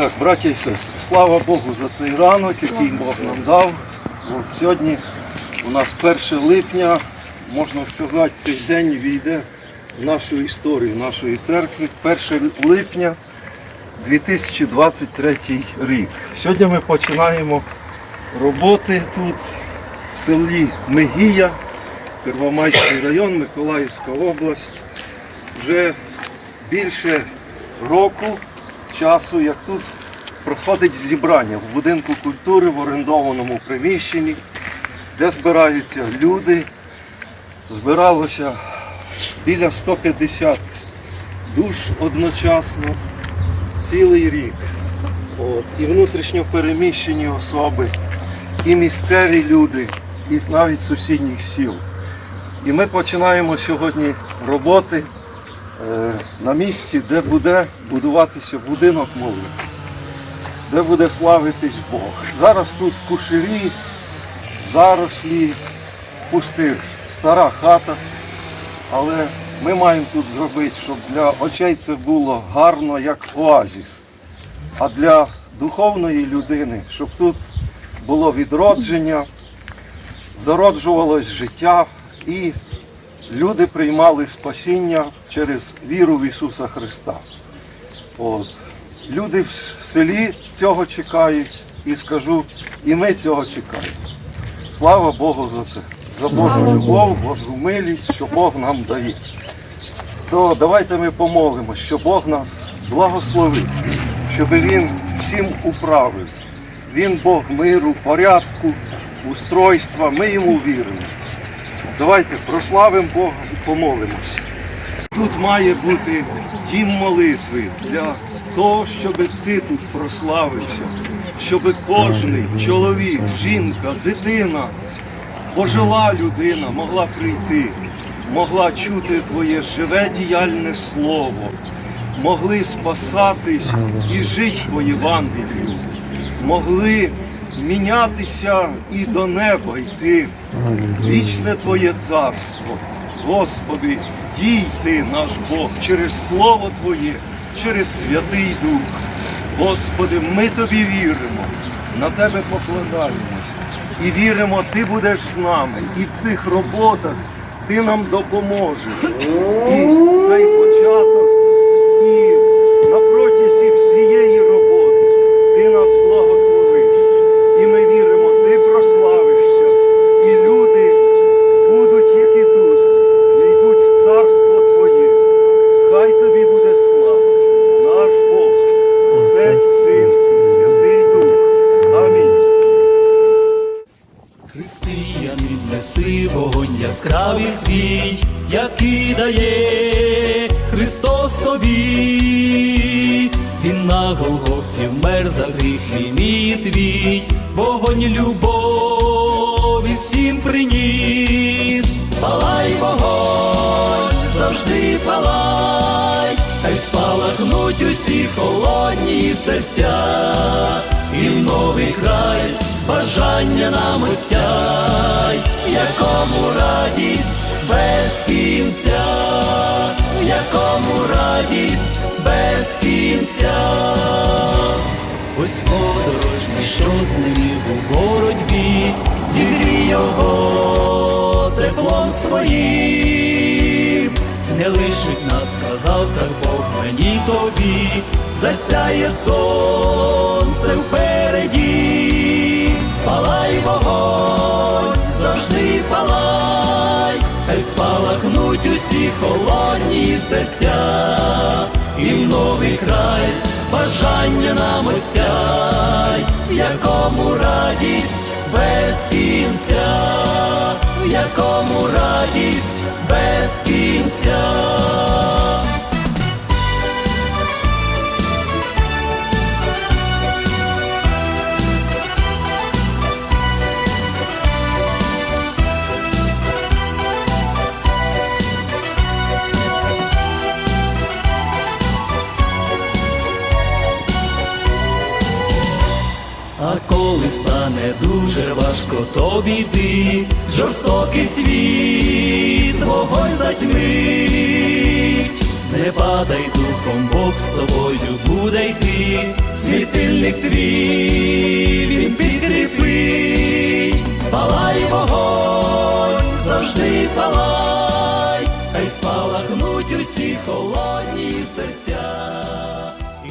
Так, браття і сестри, слава Богу за цей ранок, який Бог нам дав. От сьогодні у нас 1 липня, можна сказати, цей день війде в нашу історію нашої церкви. 1 липня 2023 рік. Сьогодні ми починаємо роботи тут, в селі Мегія, Первомайський район, Миколаївська область. Вже більше року часу, як тут проходить зібрання в будинку культури в орендованому приміщенні, де збираються люди. Збиралося біля 150 душ одночасно цілий рік. От. І внутрішньо переміщені особи, і місцеві люди, і навіть сусідніх сіл. І ми починаємо сьогодні роботи на місці, де буде будуватися будинок молитви, де буде славитись Бог. Зараз тут кушеві, зарослі, пустир, стара хата, але ми маємо тут зробити, щоб для очей це було гарно, як оазіс. А для духовної людини, щоб тут було відродження, зароджувалось життя і люди приймали спасіння через віру в Ісуса Христа. От. Люди в селі цього чекають і скажу, і ми цього чекаємо. Слава Богу за це, за Божу любов, Божу милість, що Бог нам дає. То давайте ми помолимо, що Бог нас благословить, щоб Він всім управив. Він Бог миру, порядку, устройства, ми йому віримо. Давайте прославимо Бога і помолимося. Тут має бути дім молитви для того, щоб ти тут прославився, щоб кожний чоловік, жінка, дитина, пожила людина могла прийти, могла чути твоє живе діяльне слово, могли спасатись і жити по Євангелію, могли мінятися і до неба йти. Вічне Твоє царство. Господи, дій ти, наш Бог, через Слово Твоє, через Святий Дух. Господи, ми Тобі віримо, на Тебе покладаємось. І віримо, Ти будеш з нами. І в цих роботах Ти нам допоможеш. І цей початок, і на протязі всієї роботи Ти нас благословиш. І ми віримо, Ти прославишся. І люди будуть, які тут, йдуть в царство Твоє. Хай тобі буде слава, наш Бог, Отець, Син і Святий Дух. Амінь. Християнин неси вогонь яскравий свій, який дає Христос тобі, Він на Голгофі вмер за гріх мій і твій, вогонь любові всім приніс, палай вогонь, завжди палай, хай спалахнуть усі холодні серця, і в новий край бажання нам осяй, якому радість без кінця, якому радість без кінця. Ось подорожній, що з ними у боротьбі, зігрій його теплом своїм, не лишить нас, сказав так Бог мені тобі, засяє сонце впереді, палай вогонь, завжди палай, хай спалахнуть усі холодні серця, і в новий край бажання нам осяй, в якому радість без кінця, в якому радість без кінця. А коли стане дуже важко тобі йти, жорстокий світ, вогонь затьмить, не падай духом, Бог з тобою буде йти, світильник твій, він підкріпить, палай вогонь, завжди палай, хай спалахнуть усі холодні серця. І